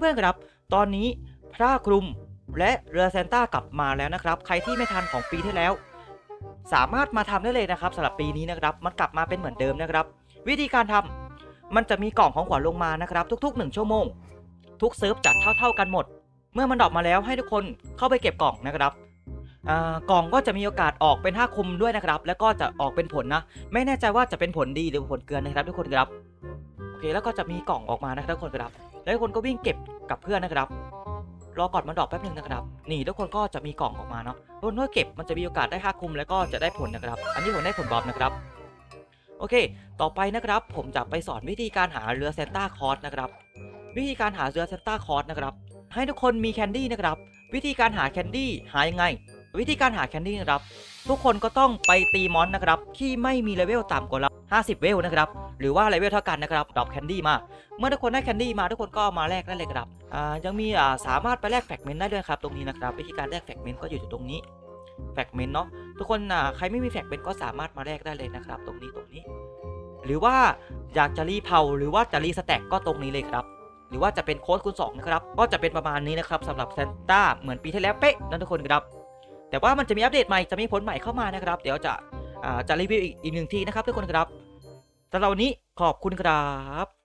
เพื่อนๆครับ ตอนนี้พระคลุมและเรือแซนต้ากลับมาแล้วนะครับ ใครที่ไม่ทันของปีที่แล้ว สามารถมาทำได้เลยนะครับสำหรับปีนี้นะครับ มันกลับมาเป็นเหมือนเดิมนะครับ วิธีการทำมันจะมีกล่องของขวัญลงมานะครับ ทุก ๆ 1 ชั่วโมง ทุกเซิร์ฟจัดเท่า ๆกันหมด เมื่อมันดรอปมาแล้วให้ทุกคนเข้าไปเก็บกล่องนะครับกล่องก็จะมีโอกาสออกเป็น5คุมด้วยนะครับ แล้วก็จะออกเป็นผลนะ ไม่แน่ใจว่าจะเป็นผลดีหรือผลเกินนะครับ ทุกคนครับ โอเค แล้วก็จะมีกล่องออกมานะครับทุกคนครับ แล้วทุกคนก็วิ่งเก็บกับเพื่อนนะครับ รอก่อนมันดรอปแป๊บหนึ่งนะครับนี่ทุกคนก็จะมีกล่องออกมาเนาะทุกคนก็เก็บมันจะมีโอกาสได้5คุมแล้วก็จะได้ผลนะครับ อันนี้ผมได้ผลบอมนะครับโอเค ต่อไปนะครับ ผมจะไปสอนวิธีการหาเรือเซนต้าคอร์สนะครับ วิธีการหาเรือเซนต้าคอร์สนะครับ ให้ทุกคนมีแคนดี้นะครับ วิธีการหาแคนดี้หายังไง วิธีการหาแคนดี้นะครับ ทุกคนก็ต้องไปตีมอนนะครับ ที่ไม่มีเลเวลต่ำกว่าเรา50 เวลนะครับ หรือว่าเลเวลเท่ากันนะครับดรอปแคนดี้มา เมื่อทุกคนได้แคนดี้มาทุกคนก็มาแลกได้เลยครับอ่ายังมีอ่าสามารถไปแลกแฟกเมนต์ได้ด้วยครับตรงนี้นะครับ วิธีการแลกแฟกเมนต์ก็อยู่ตรงนี้แฟกเมนต์เนาะทุกคนอ่าใครไม่มีแฟกเมนต์ก็สามารถมาแลกได้เลยนะครับ ตรงนี้ตรงนี้ หรือว่าอยากจะรีเผาหรือว่าจะรีสแต็กก็ตรงนี้เลยครับหรือว่าจะเป็นโค้ดคูณ2นะครับ ก็จะเป็นประมาณนี้นะครับสำหรับเซนต้าเหมือนปีที่แล้วเป๊ะนะทุกคนครับ แต่ว่ามันจะมีอัปเดตใหม่จะมีผลใหม่เข้ามานะครับ เดี๋ยวจะอ่าจะรีวิวอีกอีกหนึ่งทีนะครับทุกคนครับสำหรับวันนี้ขอบคุณครับ